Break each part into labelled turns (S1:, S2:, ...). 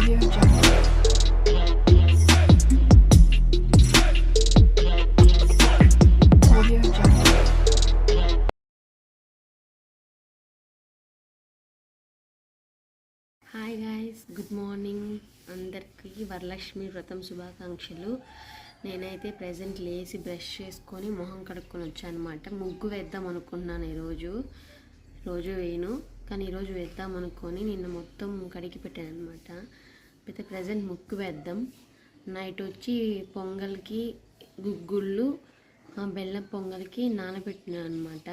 S1: Hi guys good morning అందరికీ వరలక్ష్మి వ్రతం శుభాకాంక్షలు. నేనైతే ప్రజెంట్ లేచి బ్రష్ చేసుకొని మొహం కడుక్కొని వచ్చాను అనమాట ముగ్గు వేద్దాం అనుకున్నాను ఈరోజు. రోజు వేయను. కానీ ఈరోజు వేద్దాం అనుకొని నిన్న మొత్తం కడిగి పెట్టాను అనమాట అయితే ప్రజెంట్ ముగ్గు వేద్దాం. నైట్ వచ్చి పొంగల్కి గుగ్గుళ్ళు బెల్లం పొంగల్కి నానబెట్టినాను అనమాట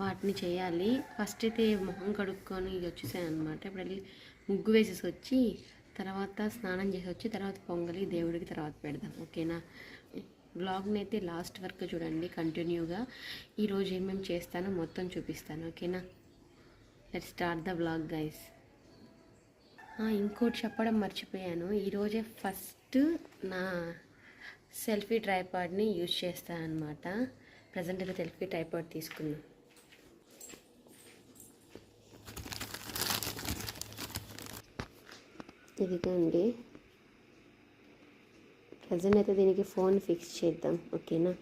S1: వాటిని చేయాలి. ఫస్ట్ అయితే మొహం కడుక్కొని వచ్చేసాను అనమాట ఇప్పుడు వెళ్ళి ముగ్గు వేసేసి వచ్చి తర్వాత స్నానం చేసి వచ్చి తర్వాత పొంగలి దేవుడికి తర్వాత పెడదాం. ఓకేనా? బ్లాగ్ని అయితే లాస్ట్ వరకు చూడండి కంటిన్యూగా. ఈరోజు ఏమేమి చేస్తానో మొత్తం చూపిస్తాను. ఓకేనా? Let start the blog guys ఇంకోటి చెప్పడం మర్చిపోయాను. ఈరోజే ఫస్ట్ నా సెల్ఫీ ట్రైపాడ్ని యూజ్ చేస్తాను అనమాట ప్రజెంట్ అయితే సెల్ఫీ ట్రైపాడ్ తీసుకున్నాను ఇదిగోండి. ప్రజెంట్ అయితే దీనికి ఫోన్ ఫిక్స్ చేద్దాం. ఓకేనా?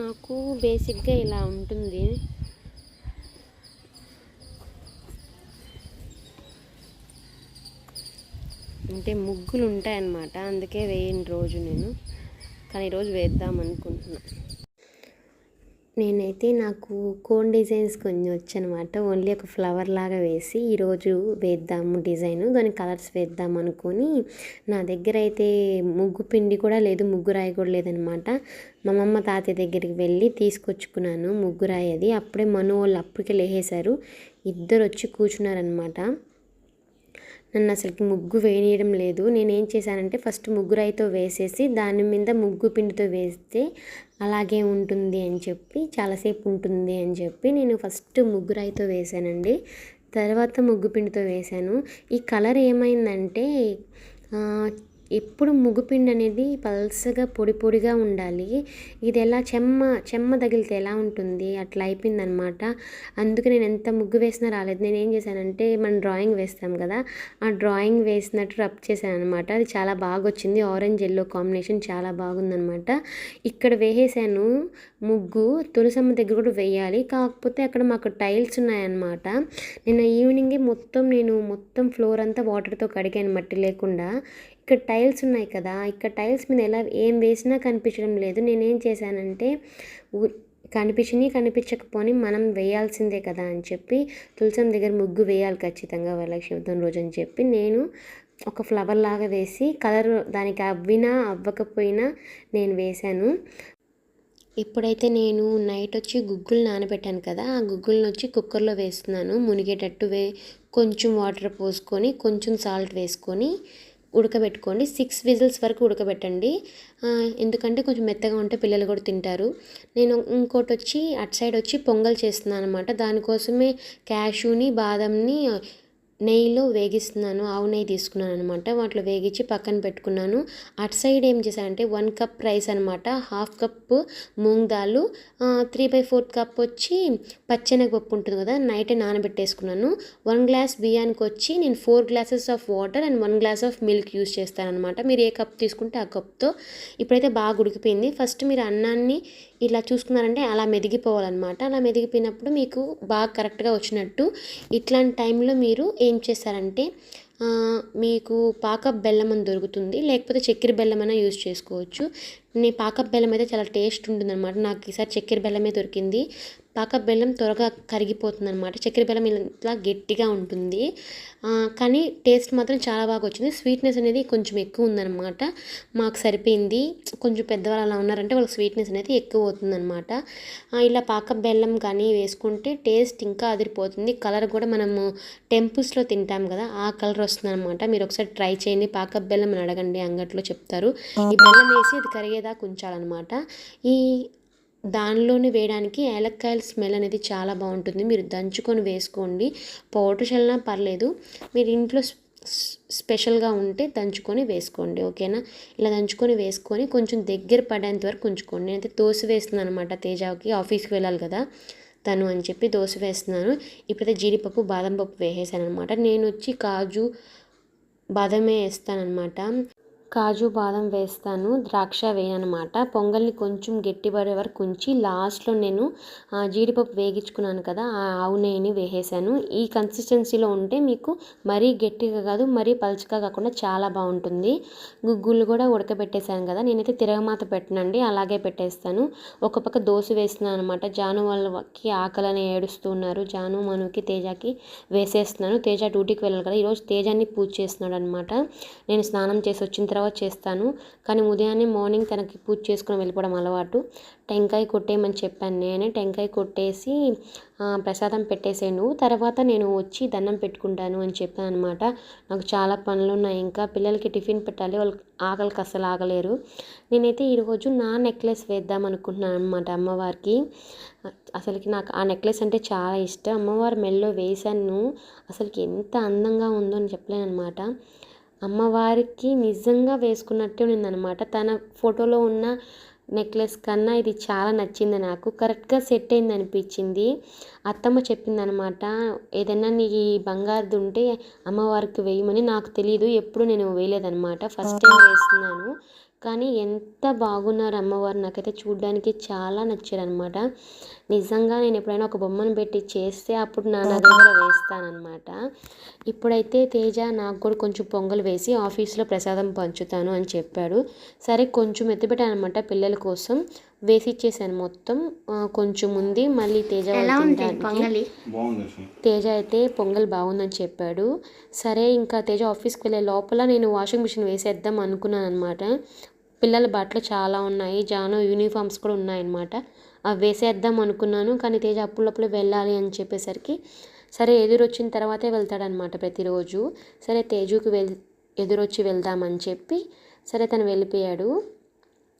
S1: నాకు బేసిక్గా ఇలా ఉంటుంది. అంటే ముగ్గులు ఉంటాయన్నమాట అందుకే వేయని రోజు నేను. కానీ ఈరోజు వేద్దాం అనుకుంటున్నా నేనైతే నాకు కోన్ డిజైన్స్ కొన్ని వచ్చనమాట ఓన్లీ ఒక ఫ్లవర్ లాగా వేసి ఈరోజు వేద్దాము డిజైన్. దాని కలర్స్ వేద్దాం అనుకొని నా దగ్గర అయితే ముగ్గు పిండి కూడా లేదు ముగ్గు రాయి కూడా లేదనమాట మా అమ్మమ్మ తాతయ్య దగ్గరికి వెళ్ళి తీసుకొచ్చుకున్నాను ముగ్గు రాయి అది. అప్పుడే మనోళ్ళు వాళ్ళు అప్పటికే లేసేశారు. ఇద్దరు వచ్చి కూర్చున్నారనమాట నన్ను అసలుకి ముగ్గు వేయడం లేదు. నేనేం చేశానంటే ఫస్ట్ ముగ్గు రాయితో వేసేసి దాని మీద ముగ్గు పిండితో వేస్తే అలాగే ఉంటుంది అని చెప్పి చాలాసేపు ఉంటుంది అని చెప్పి నేను ఫస్ట్ ముగ్గు రాయితో వేశానండి. తర్వాత ముగ్గు పిండితో వేశాను. ఈ కలర్ ఏమైందంటే ఎప్పుడు ముగ్గుపిండి అనేది పల్సగా పొడి పొడిగా ఉండాలి. ఇది ఎలా చెమ్మ చెమ్మ తగిలితే ఎలా ఉంటుంది? అట్లా అయిపోయిందనమాట. అందుకే నేను ఎంత ముగ్గు వేసినా రాలేదు. నేను ఏం చేశానంటే మనం డ్రాయింగ్ వేస్తాం కదా ఆ డ్రాయింగ్ వేసినట్టు రబ్ చేశాను అనమాట అది చాలా బాగా వచ్చింది ఆరెంజ్ ఎల్లో కాంబినేషన్ చాలా బాగుందనమాట. ఇక్కడ వేసేసాను ముగ్గు. తులసమ్మ దగ్గర కూడా వేయాలి. కాకపోతే అక్కడ మాకు టైల్స్ ఉన్నాయన్నమాట నిన్న ఈవినింగే మొత్తం నేను మొత్తం ఫ్లోర్ అంతా వాటర్తో కడిగాను మట్టి లేకుండా. ఇక్కడ టైల్స్ ఉన్నాయి కదా ఇక్కడ టైల్స్ మీద ఎలా ఏం వేసినా కనిపించడం లేదు. నేనేం చేశానంటే ఊ- కనిపించని కనిపించకపోని మనం వేయాల్సిందే కదా అని చెప్పి తులసం దగ్గర ముగ్గు వేయాలి ఖచ్చితంగా వరలక్ష్మి రోజు అని చెప్పి నేను ఒక ఫ్లవర్ లాగా వేసి కలర్ దానికి అవ్వినా అవ్వకపోయినా నేను వేశాను. ఇప్పుడైతే నేను నైట్ వచ్చి గుగ్గులు నానబెట్టాను కదా ఆ గుగ్గులను వచ్చి కుక్కర్లో వేస్తున్నాను. మునిగేటట్టు వే కొంచెం వాటర్ పోసుకొని కొంచెం సాల్ట్ వేసుకొని ఉడకబెట్టుకోండి. సిక్స్ విజిల్స్ వరకు ఉడకబెట్టండి. ఎందుకంటే కొంచెం మెత్తగా ఉంటే పిల్లలు కూడా తింటారు. నేను ఇంకోటి వచ్చి అటు సైడ్ వచ్చి పొంగల్ చేస్తున్నాను అనమాట దానికోసమే క్యాషూని బాదంని నెయ్యిలో వేగిస్తున్నాను ఆవు నెయ్యి తీసుకున్నాను అనమాట వాటిలో వేగించి పక్కన పెట్టుకున్నాను. అటు సైడ్ ఏం చేశానంటే వన్ కప్ రైస్ అనమాట half cup moong dal three by fourth cup వచ్చి పచ్చెనగపప్పు ఉంటుంది కదా నైటే నానబెట్టేసుకున్నాను. వన్ గ్లాస్ బియ్యానికి వచ్చి నేను four glasses of water and one glass of milk use చేస్తాను అనమాట మీరు ఏ కప్ తీసుకుంటే ఆ కప్తో. ఇప్పుడైతే బాగా ఉడికిపోయింది. ఫస్ట్ మీరు అన్నాన్ని ఇలా చూసుకున్నారంటే అలా మెదిగిపోవాలన్నమాట. అలా మెదిగిపోయినప్పుడు మీకు బాగా కరెక్ట్గా వచ్చినట్టు ఇట్లాంటి టైంలో మీరు ఏం చేస్తారంటే మీకు పాక బెల్లం అని దొరుకుతుంది. లేకపోతే చక్కెర బెల్లం అయినా యూజ్ చేసుకోవచ్చు. నేను పాక బెల్లం అయితే చాలా టేస్ట్ ఉంటుంది అనమాట నాకు ఈసారి చక్కెర బెల్లమే దొరికింది. పాక బెల్లం త్వరగా కరిగిపోతుంది అనమాట చక్కెర బెల్లం ఇట్లా గట్టిగా ఉంటుంది. కానీ టేస్ట్ మాత్రం చాలా బాగా వచ్చింది. స్వీట్నెస్ అనేది కొంచెం ఎక్కువ ఉందన్నమాట. మాకు సరిపోయింది. కొంచెం పెద్దవాళ్ళు అలా ఉన్నారంటే వాళ్ళకి స్వీట్నెస్ అనేది ఎక్కువ అవుతుందన్నమాట. ఇలా పాక బెల్లం కానీ వేసుకుంటే టేస్ట్ ఇంకా అదిరిపోతుంది. కలర్ కూడా మనము టెంపుల్స్లో తింటాం కదా ఆ కలర్ వస్తుంది అనమాట మీరు ఒకసారి ట్రై చేయండి. పాక బెల్లం అని అడగండి అంగట్లో చెప్తారు. ఈ బెల్లం వేసి అది కరిగేదాకా ఉంచాలన్నమాట. ఈ దానిలోనే వేయడానికి ఏలక్కాయల స్మెల్ అనేది చాలా బాగుంటుంది. మీరు దంచుకొని వేసుకోండి. పౌడర్ చల్లినా పర్లేదు. మీరు ఇంట్లో స్పెషల్గా ఉంటే దంచుకొని వేసుకోండి. ఓకేనా? ఇలా దంచుకొని వేసుకొని కొంచెం దగ్గర పడేంత వరకు ఉంచుకోండి. నేనైతే దోశ వేస్తున్నాను అనమాట తేజాకి. ఆఫీస్కి వెళ్ళాలి కదా? తను అని చెప్పి దోశ వేస్తున్నాను. ఇప్పుడైతే జీడిపప్పు బాదం పప్పు వేసేసాను అనమాట నేను వచ్చి కాజు బాదమే వేస్తానమాట కాజు బాదం వేస్తాను ద్రాక్ష వేయనమాట. పొంగల్ని కొంచెం గట్టిపడే వరకు ఉంచి లాస్ట్లో నేను ఆ, జీడిపప్పు వేగించుకున్నాను కదా ఆ ఆవు నెయ్యిని వేసేసాను. ఈ కన్సిస్టెన్సీలో ఉంటే మీకు మరీ గట్టిగా కాదు మరీ పలుచగా కాకుండా చాలా బాగుంటుంది. గుగ్గులు కూడా ఉడకబెట్టేశాను కదా నేనైతే తిరగమాత పెట్టనండి అలాగే పెట్టేస్తాను. ఒక పక్క దోశ వేస్తున్నాను అనమాట. జాను వాళ్ళకి ఆకలని ఏడుస్తున్నారు. జాను మనుకి తేజకి వేసేస్తున్నాను. తేజ డ్యూటీకి వెళ్ళాలి కదా ఈరోజు తేజాన్ని పూజ చేస్తున్నాడు అనమాట. నేను స్నానం చేసి వచ్చిన తర్వాత తర్వాత చేస్తాను. కానీ ఉదయాన్నే మార్నింగ్ తనకి పూజ చేసుకుని వెళ్ళిపోవడం అలవాటు. టెంకాయ కొట్టేయమని చెప్పాను నేనే. టెంకాయ కొట్టేసి ప్రసాదం పెట్టేసాను తర్వాత నేను వచ్చి దండం పెట్టుకుంటాను అని చెప్పాను అనమాట నాకు చాలా పనులు ఉన్నాయి. ఇంకా పిల్లలకి టిఫిన్ పెట్టాలి. వాళ్ళు ఆకలికి అస్సలు ఆగలేరు. నేనైతే ఈరోజు నా నెక్లెస్ వేద్దాం అనుకుంటున్నాను అనమాట అమ్మవారికి. అసలుకి నాకు ఆ నెక్లెస్ అంటే చాలా ఇష్టం. అమ్మవారి మెల్లో వేశాను. అసలుకి ఎంత అందంగా ఉందో అని చెప్పలేను అనమాట అమ్మవారికి నిజంగా వేసుకున్నట్టే ఉందన్నమాట తన ఫోటోలో ఉన్న నెక్లెస్ కన్నా ఇది చాలా నచ్చింది నాకు. కరెక్ట్గా సెట్ అయింది అనిపించింది. అత్తమ్మ చెప్పిందనమాట ఏదైనా నీ బంగారుది ఉంటే అమ్మవారికి వేయమని నాకు తెలియదు ఎప్పుడు నేను వేయలేదనమాట ఫస్ట్ టైం వేస్తున్నాను. కానీ ఎంత బాగున్నారు అమ్మవారు. నాకైతే చూడడానికి చాలా నచ్చారనమాట నిజంగా నేను ఎప్పుడైనా ఒక బొమ్మను పెట్టి చేస్తే అప్పుడు నా నగలు కూడా వేస్తానన్నమాట. ఇప్పుడైతే తేజ నాకు కూడా కొంచెం పొంగల్ వేసి ఆఫీస్లో ప్రసాదం పంచుతాను అని చెప్పాడు. సరే కొంచెం ఎత్తిపెట్టాను అనమాట పిల్లల కోసం. వేసి ఇచ్చేసాను మొత్తం కొంచెం ఉంది. మళ్ళీ తేజ తినడానికి. తేజ అయితే పొంగల్ బాగుందని చెప్పాడు. సరే ఇంకా తేజ ఆఫీస్కి వెళ్ళే లోపల నేను వాషింగ్ మిషన్ వేసేద్దాం అనుకున్నాను అనమాట పిల్లల బట్టలు చాలా ఉన్నాయి. జాను యూనిఫామ్స్ కూడా ఉన్నాయన్నమాట. వేసేద్దాం అనుకున్నాను కానీ తేజ అప్పులప్పుడు వెళ్ళాలి అని చెప్పేసరికి సరే ఎదురొచ్చిన తర్వాతే వెళ్తాడనమాట ప్రతిరోజు. సరే తేజుకి వెళ్ ఎదురొచ్చి వెళ్దామని చెప్పి సరే తను వెళ్ళిపోయాడు.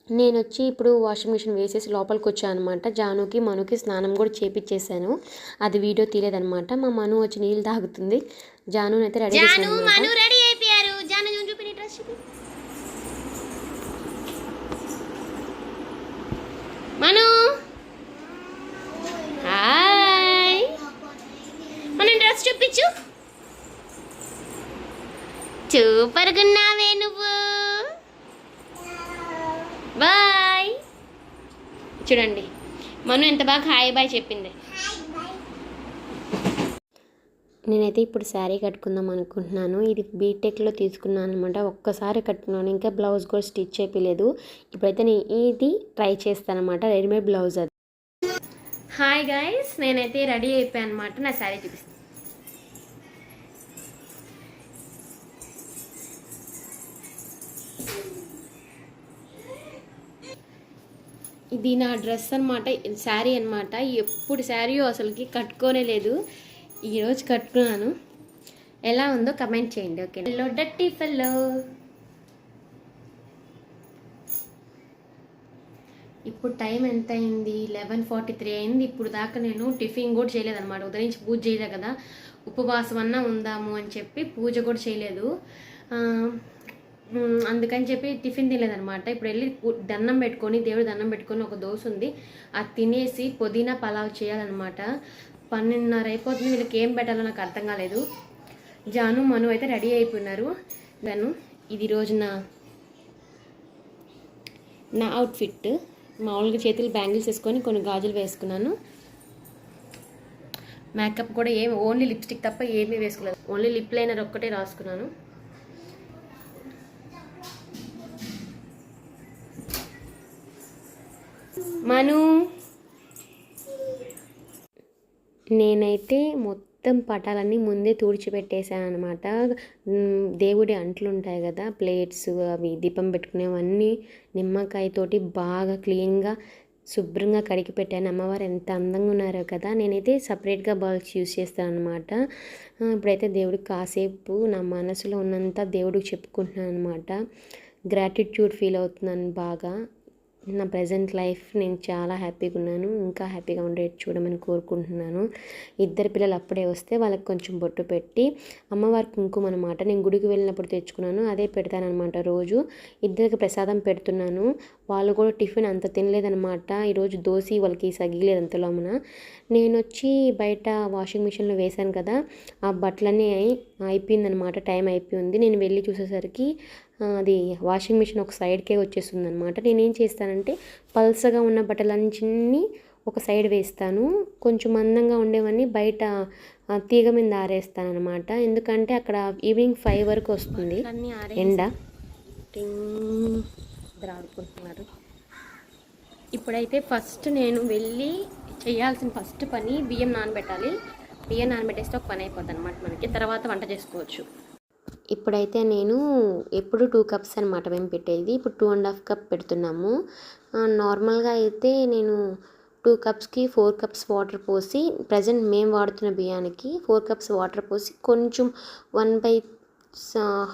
S1: నేను వచ్చి ఇప్పుడు వాషింగ్ మిషన్ వేసేసి లోపలికి వచ్చాను అనమాట జానుకి మనుకి స్నానం కూడా చేపించేశాను అది వీడియో తీయలేదనమాట మా మను వచ్చి నీళ్ళు తాగుతుంది. జాను అయితే రెడీ చేశాను
S2: మను రెడీ అయిపోయారు జాను జూన్ చూపి డ్రెస్ చూపి మను హాయ్ మన డ్రెస్ చూపించు సూపర్గా ఉన్నావే నువ్వు? బాయ్. చూడండి మను ఎంత బాగా హాయ్ బాయ్ చెప్పింది.
S1: నేనైతే ఇప్పుడు శారీ కట్టుకుందాం అనుకుంటున్నాను. ఇది బీటెక్లో తీసుకున్నాను అనమాట ఒక్కసారి కట్టుకున్నాను. ఇంకా బ్లౌజ్ కూడా స్టిచ్ చేయలేదు ఇప్పుడైతే నేను ఇది ట్రై చేస్తాను అనమాట రెడీమేడ్ బ్లౌజ్ అది.
S2: హాయ్ గైస్ నేనైతే రెడీ అయిపోయాను అనమాట నా శారీ చూపిస్తాను ఇది నా డ్రెస్ అనమాట శారీ అనమాట ఎప్పుడు శారీ అసలుకి కట్టుకోనే లేదు. ఈరోజు కట్టుకున్నాను. ఎలా ఉందో కమెంట్ చేయండి ఓకే హలో డట్టి ఫెల్లో ఇప్పుడు టైం ఎంత అయింది లెవెన్ ఫార్టీ త్రీ అయింది. ఇప్పుడు దాకా నేను టిఫిన్ కూడా చేయలేదు అనమాట ఉదయం నుంచి పూజ చేయలే కదా. ఉపవాసం అన్నా ఉందాము అని చెప్పి పూజ కూడా చేయలేదు. అందుకని చెప్పి టిఫిన్ తినలేదనమాట ఇప్పుడు వెళ్ళి దండం పెట్టుకొని దేవుడు దండం పెట్టుకొని ఒక దోశ ఉంది. అది తినేసి పుదీనా పలావ్ చేయాలన్నమాట. పన్నెండున్నర అయిపోతుంది. వీళ్ళకి ఏం పెట్టాలో నాకు అర్థం కాలేదు. జాను మను అయితే రెడీ అయిపోయినారు. నేను ఇది రోజు నా నా అవుట్ఫిట్ మామూలుగా చేతులు బ్యాంగిల్స్ వేసుకొని కొన్ని గాజులు వేసుకున్నాను. మేకప్ కూడా ఏం ఓన్లీ లిప్స్టిక్ తప్ప ఏమీ వేసుకోలేదు. ఓన్లీ లిప్ లైనర్ ఒక్కటే రాసుకున్నాను. మను.
S1: నేనైతే మొత్తం పటాలన్నీ ముందే తుడిచిపెట్టేశాను అనమాట దేవుడి అంట్లు ఉంటాయి కదా ప్లేట్స్ అవి దీపం పెట్టుకునేవన్నీ నిమ్మకాయతోటి బాగా క్లీన్గా శుభ్రంగా కడిగి పెట్టాను. అమ్మవారు ఎంత అందంగా ఉన్నారో కదా నేనైతే సపరేట్గా బౌల్స్ యూస్ చేస్తాను అనమాట ఇప్పుడైతే దేవుడికి కాసేపు నా మనసులో ఉన్నంత దేవుడికి చెప్పుకుంటున్నాను అనమాట గ్రాటిట్యూడ్ ఫీల్ అవుతున్నాను బాగా. నా ప్రజెంట్ లైఫ్ నేను చాలా హ్యాపీగా ఉన్నాను. ఇంకా హ్యాపీగా ఉండేది చూడమని కోరుకుంటున్నాను. ఇద్దరు పిల్లలు అప్పుడే వస్తే వాళ్ళకి కొంచెం బొట్టు పెట్టి అమ్మవారి కుంకుమ అనమాట నేను గుడికి వెళ్ళినప్పుడు తెచ్చుకున్నాను. అదే పెడతానమాట రోజు. ఇద్దరికి ప్రసాదం పెడుతున్నాను. వాళ్ళు కూడా టిఫిన్ అంత తినలేదనమాట ఈరోజు దోశ వాళ్ళకి సగిలేదు అంతలోమున నేను వచ్చి బయట వాషింగ్ మిషన్లో వేశాను కదా ఆ బట్టలన్నీ అయిపోయిందనమాట టైం అయిపోయింది. నేను వెళ్ళి చూసేసరికి అది వాషింగ్ మిషన్ ఒక సైడ్కే వచ్చేస్తుంది అనమాట నేనేం చేస్తానంటే పల్సగా ఉన్న బట్టలన్నింటినీ ఒక సైడ్ వేస్తాను. కొంచెం మందంగా ఉండేవన్నీ బయట తీగ మీద ఆరేస్తాను అనమాట ఎందుకంటే అక్కడ ఈవినింగ్ ఫైవ్ వరకు వస్తుంది.
S2: అన్నీ
S1: ఎండ.
S2: ఆడుకుంటున్నారు ఇప్పుడైతే ఫస్ట్ నేను వెళ్ళి చేయాల్సిన ఫస్ట్ పని బియ్యం నానబెట్టాలి. బియ్యం నానబెట్టేస్తే ఒక పని అయిపోద్ది అనమాట మనకి. తర్వాత వంట చేసుకోవచ్చు.
S1: ఇప్పుడైతే నేను ఎప్పుడు టూ కప్స్ అనమాట మేము పెట్టేది. ఇప్పుడు టూ అండ్ హాఫ్ కప్ పెడుతున్నాము. నార్మల్గా అయితే నేను టూ కప్స్కి ఫోర్ కప్స్ వాటర్ పోసి ప్రజెంట్ మేము వాడుతున్న బియ్యానికి ఫోర్ కప్స్ వాటర్ పోసి కొంచెం వన్ బై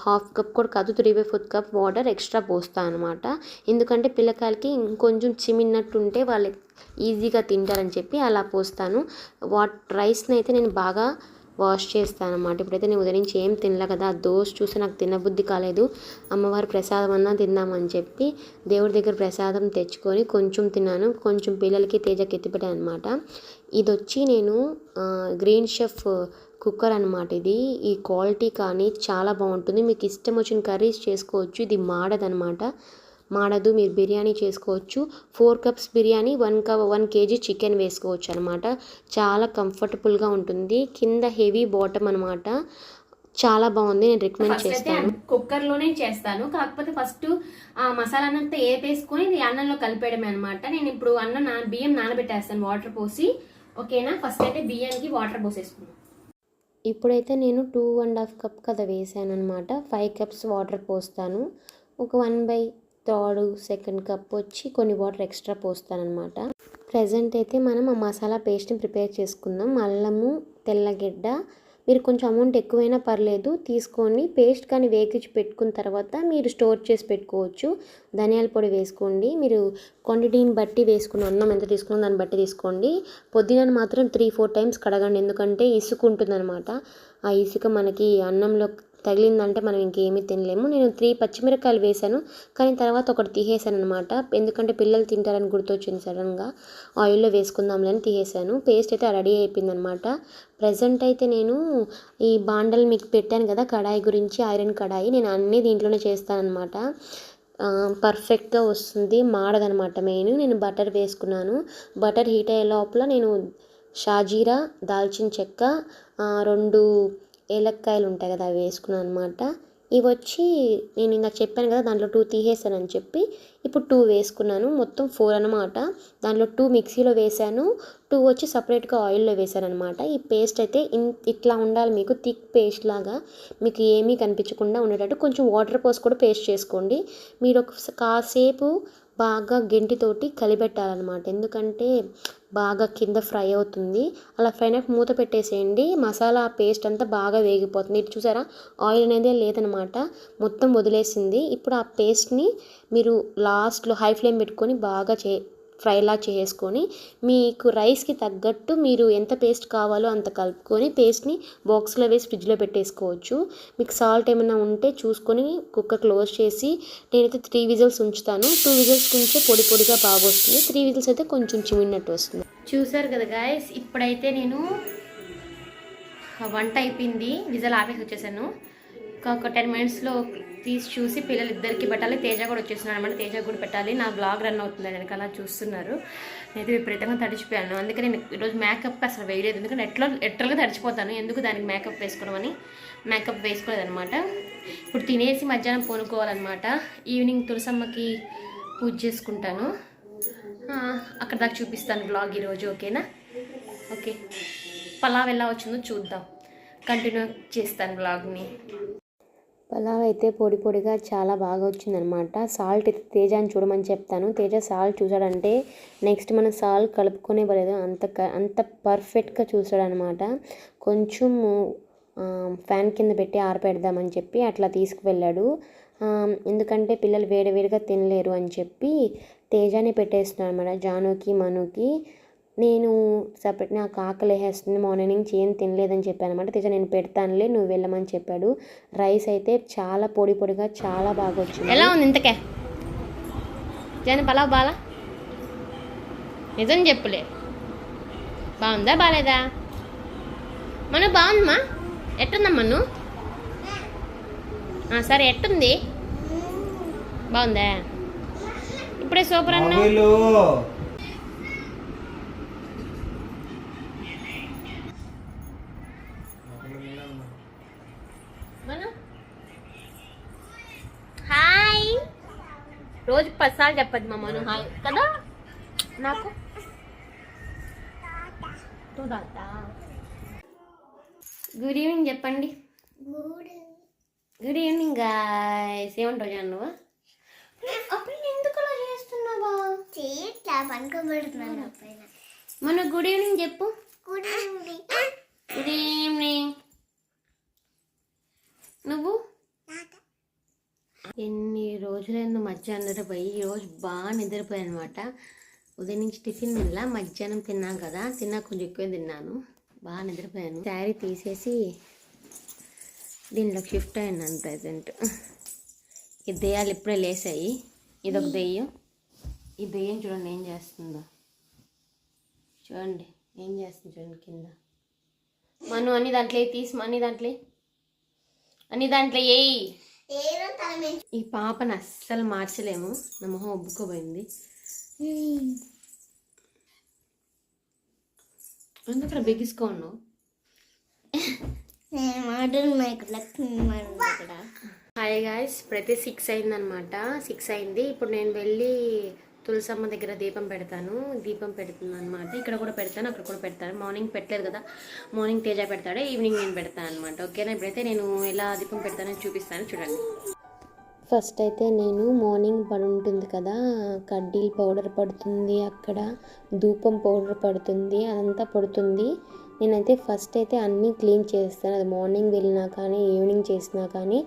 S1: హాఫ్ కప్ కూడా కాదు three by fourth cup water extra పోస్తాను అనమాట ఎందుకంటే పిల్లకాయలకి ఇంకొంచెం చిమిన్నట్టు ఉంటే వాళ్ళు ఈజీగా తింటారని చెప్పి అలా పోస్తాను. వాట్ రైస్ని అయితే నేను బాగా వాష్ చేస్తాను అనమాట ఇప్పుడైతే నేను ఉదయం నుంచి ఏం తినలే కదా ఆ దోశ చూసి నాకు తినబుద్ధి కాలేదు. అమ్మవారి ప్రసాదం అన్నా తిందామని చెప్పి దేవుడి దగ్గర ప్రసాదం తెచ్చుకొని కొంచెం తిన్నాను. కొంచెం పిల్లలకి తేజకి ఎత్తిపెట్టాను అనమాట ఇది వచ్చి నేను గ్రీన్ షెఫ్ కుక్కర్ అనమాట ఇది. ఈ క్వాలిటీ కానీ చాలా బాగుంటుంది. మీకు ఇష్టం వచ్చిన కర్రీస్ చేసుకోవచ్చు. ఇది మాడదనమాట మాడదు మీరు బిర్యానీ చేసుకోవచ్చు. Four cups biryani one cup one KG chicken వేసుకోవచ్చు అనమాట చాలా కంఫర్టబుల్గా ఉంటుంది. కింద హెవీ బాటమ్ అనమాట చాలా బాగుంది. నేను రికమెండ్ చేస్తాను.
S2: కుక్కర్లోనే చేస్తాను. కాకపోతే ఫస్ట్ ఆ మసాలా అంతా వేపేసుకొని ఇది అన్నంలో కలిపేయడమే అనమాట నేను ఇప్పుడు అన్నం నా బియ్యం నానబెట్టేస్తాను వాటర్ పోసి. ఓకేనా? ఫస్ట్ అయితే బియ్యానికి వాటర్ పోసేసుకున్నాను
S1: ఇప్పుడైతే నేను టూ అండ్ హాఫ్ కప్ కదా వేసాను అనమాట ఫైవ్ కప్స్ వాటర్ పోస్తాను. ఒక one by third second cup వచ్చి కొన్ని వాటర్ ఎక్స్ట్రా పోస్తానమాట ప్రజెంట్ అయితే మనం ఆ మసాలా పేస్ట్ని ప్రిపేర్ చేసుకుందాం. అల్లము తెల్లగడ్డ మీరు కొంచెం అమౌంట్ ఎక్కువైనా పర్లేదు తీసుకొని పేస్ట్ కానీ వేగించి పెట్టుకున్న తర్వాత మీరు స్టోర్ చేసి పెట్టుకోవచ్చు. ధనియాల పొడి వేసుకోండి. మీరు క్వాంటిటీని బట్టి వేసుకున్న అన్నం ఎంత తీసుకున్న దాన్ని బట్టి తీసుకోండి. పొద్దున మాత్రం త్రీ ఫోర్ టైమ్స్ కడగండి. ఎందుకంటే ఇసుక ఉంటుందన్నమాట. ఆ ఇసుక మనకి అన్నంలో తగిలిందంటే మనం ఇంకేమీ తినలేము. నేను త్రీ పచ్చిమిరకాయలు వేశాను. కానీ తర్వాత ఒకటి తీసేసాను అనమాట ఎందుకంటే పిల్లలు తింటారని గుర్తొచ్చింది సడన్గా. ఆయిల్లో వేసుకుందాంలని అని తీసేసాను పేస్ట్ అయితే రెడీ అయిపోయింది అనమాట ప్రజెంట్ అయితే నేను ఈ బాండలు మీకు పెట్టాను కదా కడాయి గురించి ఐరన్ కడాయి. నేను అన్నీ దీంట్లోనే చేస్తానన్నమాట. పర్ఫెక్ట్గా వస్తుంది. మాడదనమాట మెయిన్. నేను బటర్ వేసుకున్నాను. బటర్ హీట్ అయ్యే లోపల నేను షాజీరా దాల్చిన చెక్క రెండు ఏలక్కాయలు ఉంటాయి కదా అవి వేసుకున్నాను అనమాట ఇవి వచ్చి నేను ఇందాక చెప్పాను కదా దాంట్లో టూ తీసేసానని చెప్పి ఇప్పుడు టూ వేసుకున్నాను. మొత్తం ఫోర్ అనమాట దాంట్లో టూ మిక్సీలో వేసాను టూ వచ్చి సపరేట్గా ఆయిల్లో వేసాను అనమాట ఈ పేస్ట్ అయితే ఇన్ ఇట్లా ఉండాలి మీకు థిక్ పేస్ట్ లాగా. మీకు ఏమీ కనిపించకుండా ఉండేటట్టు కొంచెం వాటర్ పోసి కూడా పేస్ట్ చేసుకోండి. మీరు ఒక కాసేపు బాగా గెంటితోటి కలిపెట్టాలన్నమాట. ఎందుకంటే బాగా కింద ఫ్రై అవుతుంది. అలా ఫ్రై అయినాక మూత పెట్టేసేయండి. మసాలా పేస్ట్ అంతా బాగా వేగిపోతుంది. ఇటు చూసారా? ఆయిల్ అనేది లేదనమాట మొత్తం వదిలేసింది. ఇప్పుడు ఆ పేస్ట్ని మీరు లాస్ట్లో హై ఫ్లేమ్ పెట్టుకొని బాగా చే ఫ్రైలా చేసుకొని మీకు రైస్కి తగ్గట్టు మీరు ఎంత పేస్ట్ కావాలో అంత కలుపుకొని పేస్ట్ని బాక్స్లో వేసి ఫ్రిడ్జ్లో పెట్టేసుకోవచ్చు. మీకు సాల్ట్ ఏమైనా ఉంటే చూసుకొని కుక్కర్ క్లోజ్ చేసి నేనైతే త్రీ విజిల్స్ ఉంచుతాను. టూ విజిల్స్ ఉంటే పొడి పొడిగా బాగా వస్తుంది త్రీ విజిల్స్ అయితే కొంచెం చిమిడినట్టు వస్తుంది.
S2: చూసారు కదా గాయస్ ఇప్పుడైతే నేను వంట అయిపోయింది. విజల్ ఆఫీస్ వచ్చేసాను. ఒక టెన్ మినిట్స్లో తీసి చూసి పిల్లలు ఇద్దరికి పెట్టాలి. తేజ కూడా వచ్చేస్తున్నారు అనమాట తేజ కూడా పెట్టాలి. నా బ్లాగ్ రన్ అవుతుంది వెనక అలా చూస్తున్నారు. నేనైతే విపరీతంగా తడిచిపోయాను. అందుకే నేను ఈరోజు మేకప్ అసలు వేయలేదు. ఎందుకంటే ఎట్లా ఎట్లగా తడిచిపోతాను. ఎందుకు దానికి మేకప్ వేసుకోవడం మేకప్ వేసుకోలేదనమాట ఇప్పుడు తినేసి మధ్యాహ్నం పోనుకోవాలన్నమాట. ఈవినింగ్ తులసమ్మకి పూజ చేసుకుంటాను. అక్కడ దాకా చూపిస్తాను బ్లాగ్ ఈరోజు ఓకేనా? ఓకే. పలావ్ ఎలా వచ్చిందో చూద్దాం. కంటిన్యూ చేస్తాను బ్లాగ్ని
S1: పలావ్ అయితే పొడి పొడిగా చాలా బాగా వచ్చిందనమాట. సాల్ట్ అయితే తేజాని చూడమని చెప్తాను. తేజ సాల్ట్ చూసాడంటే నెక్స్ట్ మనం సాల్ట్ కలుపుకునే అంత అంత పర్ఫెక్ట్గా చూసాడనమాట కొంచెం ఫ్యాన్ కింద పెట్టి ఆరపెడదామని చెప్పి అట్లా తీసుకువెళ్ళాడు. ఎందుకంటే పిల్లలు వేడివేడిగా తినలేరు అని చెప్పి తేజానే పెట్టేస్తున్నాడు అనమాట జానుకి మనుకి. నేను సపరేట్ నాకు ఆకలి వేస్తుంది మార్నింగ్ నుంచి ఏం తినలేదని చెప్పాను అనమాట తేజ నేను పెడతానులే నువ్వు వెళ్ళమని చెప్పాడు. రైస్ అయితే చాలా పొడి పొడిగా చాలా బాగా వచ్చింది.
S2: ఎలా ఉంది ఇంతకే? జన పలావ్ బాలా? నిజం చెప్పులే. బాగుందా బాలేదా? మను బాగుందమ్మా. ఎట్టుందా మను ఆ, సరే ఎట్టుంది? బాగుందా? ఇప్పుడే సూపర్ అన్నా
S3: ఆవిలు
S2: హాయ్ రోజు పదిసార్లు చెప్పద్దు మా మను. హాయ్. కదా? నాకు? గుడ్ ఈవినింగ్ చెప్పండి. గుడ్ ఈవినింగ్ గాయస్ ఏమంటావు జాన్ నువ్వు? అప్పుడు ఎందుకు అలా చేస్తున్నావా?
S4: చేయట్లా పనుకోబెడుతున్నాను పైన
S2: మన గుడ్ ఈవినింగ్ చెప్పు.
S4: గుడ్ ఈవినింగ్
S2: గుడ్ ఈవినింగ్ నువ్వు? ఎన్ని రోజులైందో మధ్యాహ్నం నిద్రపోయి ఈరోజు బాగా నిద్రపోయాను అనమాట ఉదయం నుంచి టిఫిన్ తినలా మధ్యాహ్నం తిన్నాను కదా తిన్నా కొంచెం ఎక్కువ తిన్నాను. బాగా నిద్రపోయాను. శారీ తీసేసి దీనిలో షిఫ్ట్ అయ్యాను ప్రజెంట్. ఈ దెయ్యాలు ఇప్పుడే లేసాయి. ఇదొక దెయ్యం. ఈ దెయ్యం చూడండి ఏం చేస్తుందో. చూడండి ఏం చేస్తుంది చూడండి కింద. మను అన్ని దాంట్లో తీసి అన్ని దాంట్లో అన్ని దాంట్లో ఏయి. ఈ పాపను అస్సలు మార్చలేము. నా మొహం ఒబ్బుకోపోయింది ఎందుకు బిగిసుకో ఉన్నావు హాయ్ గాయస్ ప్రతి సిక్స్ అయిందనమాట సిక్స్ అయింది. ఇప్పుడు నేను వెళ్ళి తులసమ్మ దగ్గర దీపం పెడతాను. దీపం పెడుతుంది అనమాట ఇక్కడ కూడా పెడతాను అక్కడ కూడా పెడతాను. మార్నింగ్ పెట్టలేదు కదా. మార్నింగ్ తేజ పెడతాడు ఈవినింగ్ నేను పెడతాను అనమాట ఓకేనా? ఇప్పుడైతే నేను ఎలా దీపం పెడతానో చూపిస్తాను చూడండి.
S1: ఫస్ట్ అయితే నేను మార్నింగ్ పడి ఉంటుంది కదా కడ్డీలు పౌడర్ పడుతుంది అక్కడ ధూపం పౌడర్ పడుతుంది అదంతా పడుతుంది. నేనైతే ఫస్ట్ అయితే అన్నీ క్లీన్ చేస్తాను. అది మార్నింగ్ వెళ్ళినా కానీ ఈవినింగ్ చేసినా కానీ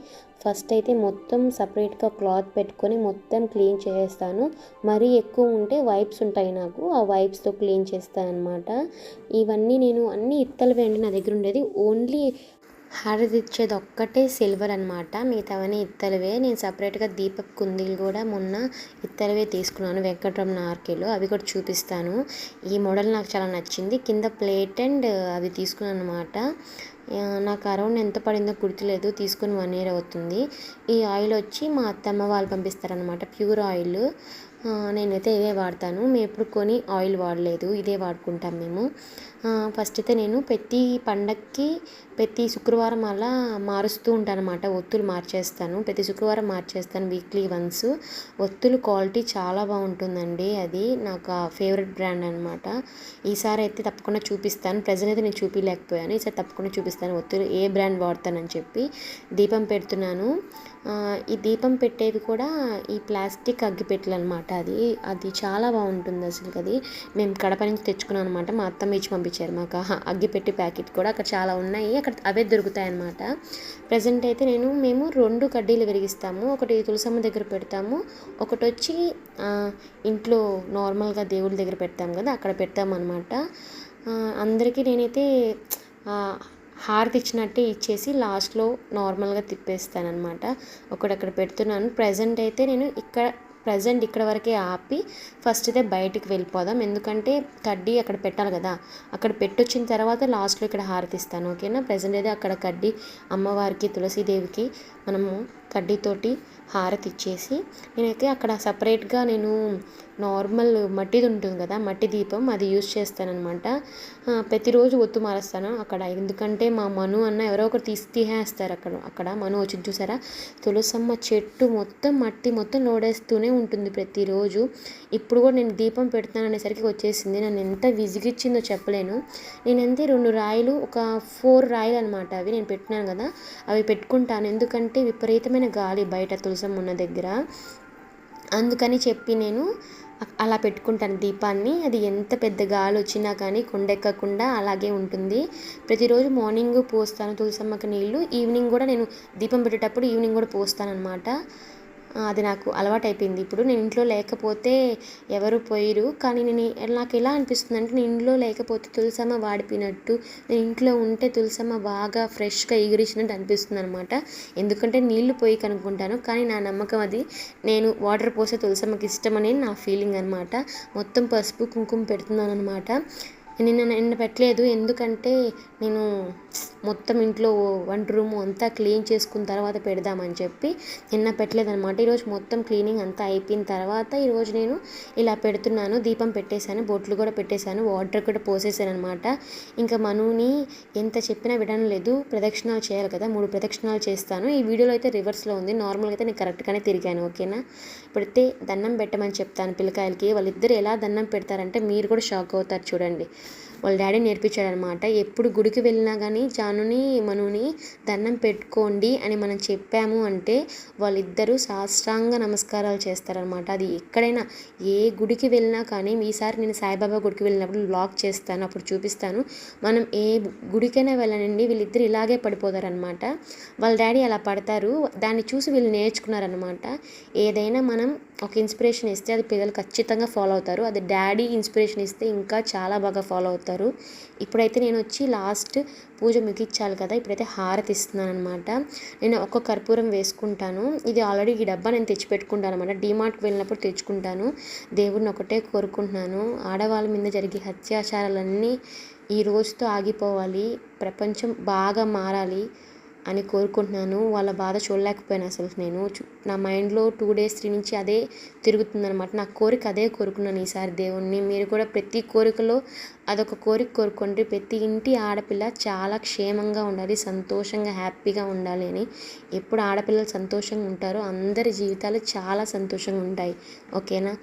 S1: ఫస్ట్ అయితే మొత్తం సపరేట్గా క్లాత్ పెట్టుకొని మొత్తం క్లీన్ చేస్తాను మరీ ఎక్కువ ఉంటే వైప్స్ ఉంటాయి నాకు ఆ వైప్స్తో క్లీన్ చేస్తాను అనమాట ఇవన్నీ నేను అన్ని ఇత్తలు వేయండి నా దగ్గర ఉండేది. ఓన్లీ హారతి ఇచ్చేది ఒక్కటే సిల్వర్ అనమాట మిగతావన్నీ ఇత్తలవే. నేను సపరేట్గా దీపక్ కుందీలు కూడా మొన్న ఇత్తలవే తీసుకున్నాను. వెంకటరమణ ఆర్కేలో అవి కూడా చూపిస్తాను. ఈ మోడల్ నాకు చాలా నచ్చింది. కింద ప్లేట్ అండ్ అవి తీసుకున్నాను అనమాట నాకు అరౌండ్ ఎంత పడిందో గుర్తులేదు. తీసుకుని వన్ ఇయర్ అవుతుంది. ఈ ఆయిల్ వచ్చి మా అత్తమ్మ వాళ్ళు పంపిస్తారనమాట. Pure oil. నేనైతే ఇదే వాడతాను. మేము ఎప్పుడు కొని ఆయిల్ వాడలేదు. ఇదే వాడుకుంటాం మేము. ఫస్ట్ అయితే నేను ప్రతి పండక్కి ప్రతి శుక్రవారం అలా మారుస్తూ ఉంటాను అనమాట ఒత్తులు మార్చేస్తాను. ప్రతి శుక్రవారం మార్చేస్తాను వీక్లీ వన్స్. ఒత్తులు క్వాలిటీ చాలా బాగుంటుందండి అది. నాకు ఆ ఫేవరెట్ బ్రాండ్ అనమాట ఈసారి అయితే తప్పకుండా చూపిస్తాను. ప్రజెంట్ అయితే నేను చూపించలేకపోయాను ఈసారి తప్పకుండా చూపిస్తాను ఒత్తులు ఏ బ్రాండ్ వాడతానని చెప్పి. దీపం పెడుతున్నాను. ఈ దీపం పెట్టేవి కూడా ఈ ప్లాస్టిక్ అగ్గిపెట్టెలు అనమాట అది. అది చాలా బాగుంటుంది అసలు అది. మేము కడప నుంచి తెచ్చుకున్నాం అనమాట మా అత్తమ్మ ఇచ్చి పంపించారు మాకు. అగ్గిపెట్టి ప్యాకెట్ కూడా అక్కడ చాలా ఉన్నాయి. అక్కడ అవే దొరుకుతాయి అనమాట ప్రజెంట్ అయితే నేను మేము రెండు కడ్డీలు వెలిగిస్తాము ఒకటి తులసమ్మ దగ్గర పెడతాము. ఒకటి వచ్చి ఇంట్లో నార్మల్గా దేవుడి దగ్గర పెడతాం కదా అక్కడ పెడతాం అనమాట అందరికీ నేనైతే హార్ట్ హారతి ఇచ్చినట్టే ఇచ్చేసి లాస్ట్లో నార్మల్గా తిప్పేస్తానమాట ఒకడక్కడ పెడుతున్నాను. ప్రజెంట్ అయితే నేను ఇక్కడ ప్రజెంట్ ఇక్కడ వరకే ఆపి ఫస్ట్ అయితే బయటికి వెళ్ళిపోదాం. ఎందుకంటే కడ్డీ అక్కడ పెట్టాలి కదా. అక్కడ పెట్టొచ్చిన తర్వాత లాస్ట్లో ఇక్కడ హారతి ఇస్తాను ఓకేనా? ప్రజెంట్ అయితే అక్కడ కడ్డీ అమ్మవారికి తులసీదేవికి మనము కడ్డీతోటి హారతి ఇచ్చేసి నేనైతే అక్కడ సపరేట్గా నేను నార్మల్ మట్టిది ఉంటుంది కదా మట్టి దీపం అది యూజ్ చేస్తానన్నమాట. ప్రతిరోజు ఒత్తు మారుస్తాను అక్కడ. ఎందుకంటే మా మను అన్న ఎవరో ఒకరు తీసి తీసేస్తారు అక్కడ అక్కడ. మను వచ్చి చూసారా? తులసమ్మ చెట్టు మొత్తం మట్టి మొత్తం లోడేస్తూనే ఉంటుంది ప్రతిరోజు. ఇప్పుడు కూడా నేను దీపం పెడతాను అనేసరికి వచ్చేసింది. నన్ను ఎంత విసిగిచ్చిందో చెప్పలేను. నేనంతే రెండు రాయిలు ఒక ఫోర్ రాయిలు అనమాట అవి నేను పెట్టినాను కదా అవి పెట్టుకుంటాను. ఎందుకంటే విపరీతమైన గాలి బయట తులసి తులసమ్మ ఉన్న దగ్గర. అందుకని చెప్పి నేను అలా పెట్టుకుంటాను దీపాన్ని. అది ఎంత పెద్ద గాలి వచ్చినా కానీ కొండెక్కకుండా అలాగే ఉంటుంది. ప్రతిరోజు మార్నింగ్ పోస్తాను తులసమ్మకి నీళ్ళు. ఈవినింగ్ కూడా నేను దీపం పెట్టేటప్పుడు ఈవినింగ్ కూడా పోస్తాను అనమాట అది నాకు అలవాటైపోయింది. ఇప్పుడు నేను ఇంట్లో లేకపోతే ఎవరు పోయిరు. కానీ నేను నాకు ఎలా అనిపిస్తుంది అంటే నేను ఇంట్లో లేకపోతే తులసమ్మ వాడిపోయినట్టు నేను ఇంట్లో ఉంటే తులసమ్మ బాగా ఫ్రెష్గా ఎగిరిచినట్టు అనిపిస్తుంది అనమాట ఎందుకంటే నీళ్ళు పోయి కనుక్కుంటాను. కానీ నా నమ్మకం అది. నేను వాటర్ పోసే తులసమ్మకి ఇష్టమని నా ఫీలింగ్ అనమాట మొత్తం పసుపు కుంకుమ పెడుతున్నాను అనమాట నిన్న నిన్న పెట్టలేదు. ఎందుకంటే నేను మొత్తం ఇంట్లో వంట రూమ్ అంతా క్లీన్ చేసుకున్న తర్వాత పెడదామని చెప్పి నిన్న పెట్టలేదన్నమాట. ఈరోజు మొత్తం క్లీనింగ్ అంతా అయిపోయిన తర్వాత ఈరోజు నేను ఇలా పెడుతున్నాను. దీపం పెట్టేశాను బొట్లు కూడా పెట్టేశాను వాటర్ కూడా పోసేసాను అనమాట ఇంకా మనుని ఎంత చెప్పినా వినడం లేదు ప్రదక్షిణాలు చేయాలి కదా మూడు ప్రదక్షిణాలు చేస్తాను. ఈ వీడియోలో అయితే రివర్స్లో ఉంది. నార్మల్గా అయితే నేను కరెక్ట్గానే తిరిగాను ఓకేనా? ఇప్పుడైతే దండం పెట్టమని చెప్తాను పిల్లకాయలకి. వాళ్ళిద్దరు ఎలా దండం పెడతారంటే మీరు కూడా షాక్ అవుతారు చూడండి. వాళ్ళ డాడీ నేర్పించాడనమాట. ఎప్పుడు గుడికి వెళ్ళినా కానీ జానుని మనుని దండం పెట్టుకోండి అని మనం చెప్పాము అంటే వాళ్ళిద్దరూ సాష్టాంగ నమస్కారాలు చేస్తారనమాట. అది ఎక్కడైనా ఏ గుడికి వెళ్ళినా కానీ ఈసారి నేను సాయిబాబా గుడికి వెళ్ళినప్పుడు బ్లాగ్ చేస్తాను అప్పుడు చూపిస్తాను. మనం ఏ గుడికైనా వెళ్ళనండి వీళ్ళిద్దరు ఇలాగే పడిపోతారనమాట. వాళ్ళ డాడీ అలా పడతారు. దాన్ని చూసి వీళ్ళు నేర్చుకున్నారనమాట. ఏదైనా మనం ఒక ఇన్స్పిరేషన్ ఇస్తే అది పిల్లలు ఖచ్చితంగా ఫాలో అవుతారు. అది డాడీ ఇన్స్పిరేషన్ ఇస్తే ఇంకా చాలా బాగా ఫాలో అవుతారు. ఇప్పుడైతే నేను వచ్చి లాస్ట్ పూజ ముగించాలి కదా ఇప్పుడైతే హారతి ఇస్తున్నాను అనమాట నేను ఒక కర్పూరం వేసుకుంటాను. ఇది ఆల్రెడీ ఈ డబ్బా నేను తెచ్చిపెట్టుకుంటాను అనమాట డిమార్ట్కి వెళ్ళినప్పుడు తెచ్చుకుంటాను. దేవుడిని ఒకటే కోరుకుంటున్నాను. ఆడవాళ్ళ మీద జరిగే హత్యాచారాలన్నీ ఈ రోజుతో ఆగిపోవాలి. ప్రపంచం బాగా మారాలి. అని కోరుకుంటున్నాను. వాళ్ళ బాధ చూడలేకపోయాను అసలు నేను. నా మైండ్లో టూ డేస్ త్రీ నుంచి అదే తిరుగుతుందనమాట నా కోరిక అదే కోరుకున్నాను ఈసారి దేవుణ్ణి. మీరు కూడా ప్రతి కోరికలో అదొక కోరిక కోరుకోండి. ప్రతి ఇంటి ఆడపిల్ల చాలా క్షేమంగా ఉండాలి సంతోషంగా హ్యాపీగా ఉండాలి అని. ఎప్పుడు ఆడపిల్లలు సంతోషంగా ఉంటారో అందరి జీవితాలు చాలా సంతోషంగా ఉంటాయి. ఓకేనా?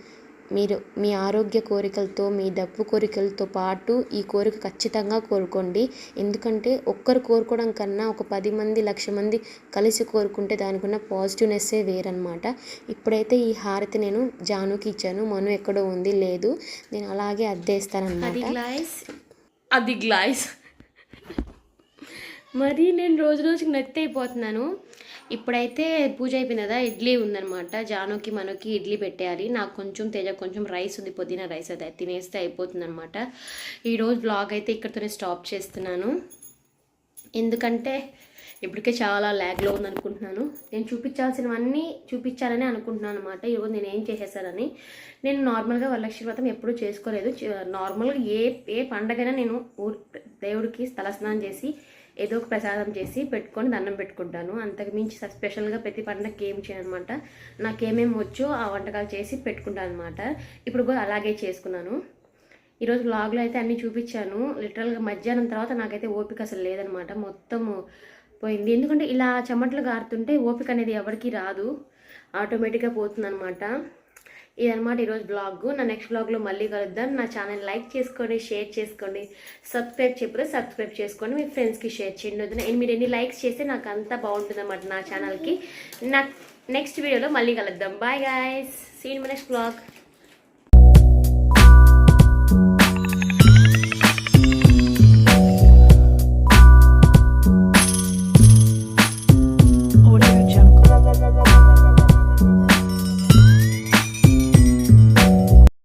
S1: మీరు మీ ఆరోగ్య కోరికలతో మీ డబ్బు కోరికలతో పాటు ఈ కోరిక ఖచ్చితంగా కోరుకోండి. ఎందుకంటే ఒక్కరు కోరుకోవడం కన్నా ఒక పది మంది లక్ష మంది కలిసి కోరుకుంటే దానికున్న పాజిటివ్నెస్సే వేరనమాట ఇప్పుడైతే ఈ హారతి నేను జానుకి ఇచ్చాను. మను ఎక్కడో ఉంది లేదు. నేను అలాగే
S2: అది
S1: అద్దేస్తానమాట
S2: అది గ్లాస్. మరి నేను రోజు రోజుకి నత్తి అయిపోతున్నాను. ఇప్పుడైతే పూజ అయిపోయింది కదా ఇడ్లీ ఉందనమాట జానుకి మనకి ఇడ్లీ పెట్టేయాలి. నాకు కొంచెం తేజ కొంచెం రైస్ ఉంది పుదీనా రైస్ అది తినేస్తే అయిపోతుంది అనమాట ఈరోజు బ్లాగ్ అయితే ఇక్కడితోనే స్టాప్ చేస్తున్నాను. ఎందుకంటే ఇప్పటికే చాలా ల్యాగ్లో ఉందనుకుంటున్నాను. నేను చూపించాల్సినవన్నీ చూపించాలని అనుకుంటున్నాను అనమాట ఈరోజు నేను ఏం చేసేసానని. నేను నార్మల్గా వరలక్ష్మి వ్రతం ఎప్పుడూ చేసుకోలేదు. నార్మల్గా ఏ ఏ పండగైనా నేను ఊరు దేవుడికి తలస్నానం చేసి ఏదో ఒక ప్రసాదం చేసి పెట్టుకొని దండం పెట్టుకుంటాను. అంతకు మించి స్పెషల్గా ప్రతి పండగకి ఏం చేయనమాట నాకేమేమి వచ్చో ఆ వంటకాలు చేసి పెట్టుకుంటాను అనమాట ఇప్పుడు కూడా అలాగే చేసుకున్నాను. ఈరోజు బ్లాగ్లో అయితే అన్నీ చూపించాను. లిటరల్గా మధ్యాహ్నం తర్వాత నాకైతే ఓపిక అసలు లేదనమాట మొత్తము పోయింది. ఎందుకంటే ఇలా చెమటలు గారుతుంటే ఓపిక అనేది ఎవరికి రాదు. ఆటోమేటిక్గా పోతుందన్నమాట. ఇదనమాట ఈరోజు బ్లాగ్. నా నెక్స్ట్ బ్లాగ్లో మళ్ళీ కలుద్దాం. నా ఛానల్ లైక్ చేసుకోండి షేర్ చేసుకోండి సబ్స్క్రైబ్ చెప్పితే సబ్స్క్రైబ్ చేసుకోండి మీ ఫ్రెండ్స్కి షేర్ చేయండి నేను మీరు ఎన్ని లైక్స్ చేస్తే నాకు అంతా బాగుంటుంది నా ఛానల్కి. నా నెక్స్ట్ వీడియోలో మళ్ళీ కలుద్దాం. Bye guys. See in my next blog